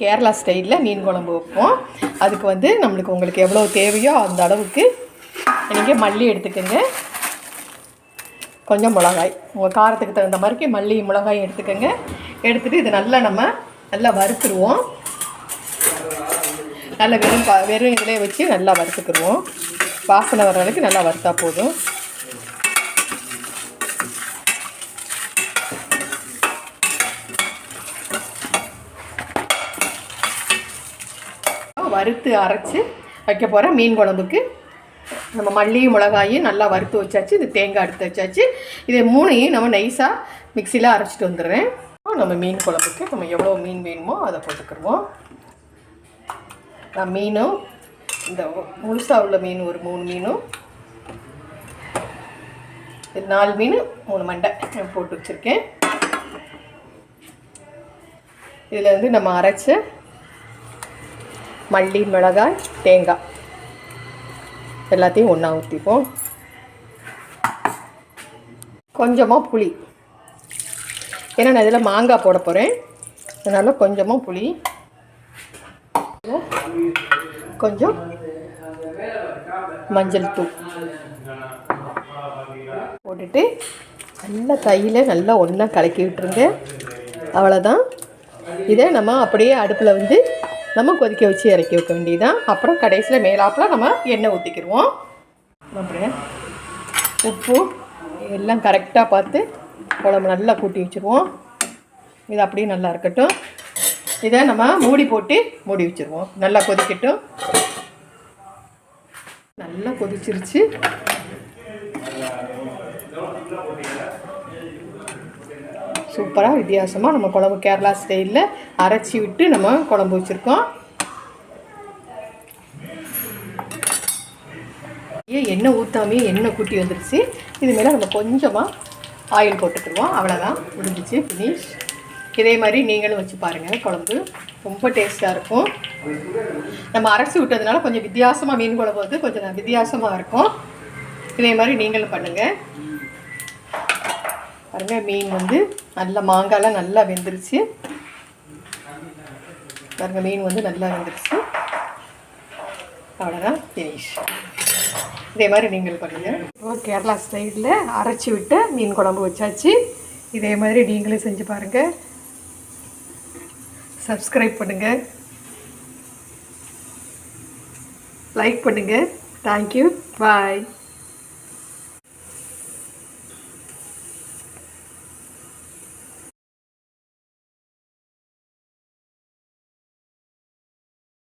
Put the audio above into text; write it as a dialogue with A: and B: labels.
A: கேரளா ஸ்டைலில் மீன் குழம்பு வைப்போம். அதுக்கு வந்து நம்மளுக்கு உங்களுக்கு எவ்வளோ தேவையோ அந்த அளவுக்கு நீங்கள் மல்லி எடுத்துக்கோங்க. கொஞ்சம் மிளகாய். உங்கள் காரத்துக்கு தகுந்த மாதிரிக்கு மல்லி மிளகாய் எடுத்துக்கோங்க. எடுத்துகிட்டு இதை நல்லா நம்ம நல்லா வறுத்துருவோம். நல்லா வெறும் வெறும் இதிலே வச்சு நல்லா வறுத்துக்கிடுவோம் வாசனை வர அளவுக்கு நல்லா வறுத்தா போதும். வறுத்து அரைச்சி வைக்க போகிறேன் மீன் குழம்புக்கு. நம்ம மல்லியும் மிளகாயும் நல்லா வறுத்து வச்சாச்சு. இது தேங்காய் எடுத்து வச்சாச்சு. இதை மூணையும் நம்ம நைஸாக மிக்சியில் அரைச்சிட்டு வந்துடுறேன். நம்ம மீன் குழம்புக்கு நம்ம எவ்வளோ மீன் வேணுமோ அதை போட்டுக்கிடுவோம். நான் மீனும் இந்த முழுசாக உள்ள மீன் ஒரு மூணு மீனும் இது நாலு மீன் மூணு மண்டை போட்டு வச்சுருக்கேன். இதில் வந்து நம்ம அரைச்ச மல்லி மிளகாய் தேங்காய். எல்லாத்தையும் ஒன்றா ஊற்றிப்போம் கொஞ்சமாக புளி. ஏன்னா நான் இதில் மாங்காய் போட போகிறேன் அதனால் கொஞ்சமாக புளி. கொஞ்சம் மஞ்சள் தூள். போட்டுட்டு நல்லா கையில் நல்லா ஒன்றா கலக்கி விட்டுருங்க அவ்வளோதான் இதை நம்ம அப்படியே அடுப்பில் வந்து நம்ம கொதிக்க வச்சு இறக்கி வைக்க வேண்டியதுதான். அப்புறம் கடைசியில் மேலாப்பில் நம்ம எண்ணெய் ஊற்றிக்கிடுவோம் அப்புறம் உப்பு எல்லாம் கரெக்டாக பார்த்து குழம்பு நல்லா கூட்டி வச்சுருவோம். இது அப்படியே நல்லா இருக்கட்டும். இதை நம்ம மூடி போட்டு மூடி வச்சுருவோம். நல்லா கொதிக்கட்டும். நல்லா கொதிச்சிருச்சு. சூப்பராக வித்தியாசமாக நம்ம குழம்பு கேரளா ஸ்டைலில் அரைச்சி விட்டு நம்ம குழம்பு வச்சுருக்கோம். எண்ணெய் ஊற்றாமே எண்ணெய் கூட்டி வந்துருச்சு. இது மேலே நம்ம கொஞ்சமாக ஆயில் போட்டுக்கிடுவோம். அவ்வளோதான் முடிஞ்சிச்சு ஃபினிஷ் இதே மாதிரி நீங்களும் வச்சு பாருங்கள் குழம்பு ரொம்ப டேஸ்ட்டாக இருக்கும். நம்ம அரைச்சி விட்டதுனால கொஞ்சம் வித்தியாசமாக மீன் குழம்பு வந்து கொஞ்சம் வித்தியாசமாக இருக்கும். இதே மாதிரி நீங்களும் பண்ணுங்கள் பாருங்கள் மீன் வந்து நல்ல மாங்காயெலாம் நல்லா வெந்துருச்சு. பாருங்கள் மீன் வந்து நல்லா வெந்துருச்சு. அவ்வளோதான் ஃபினிஷ் இதே மாதிரி நீங்கள் பண்ணுங்கள் இப்போ கேரளா ஸ்டைலில் அரைச்சி விட்டு மீன் குழம்பு வச்சாச்சு. இதே மாதிரி நீங்களும் செஞ்சு பாருங்கள் சப்ஸ்கிரைப் பண்ணுங்கள் லைக் பண்ணுங்கள் தேங்க்யூ பாய்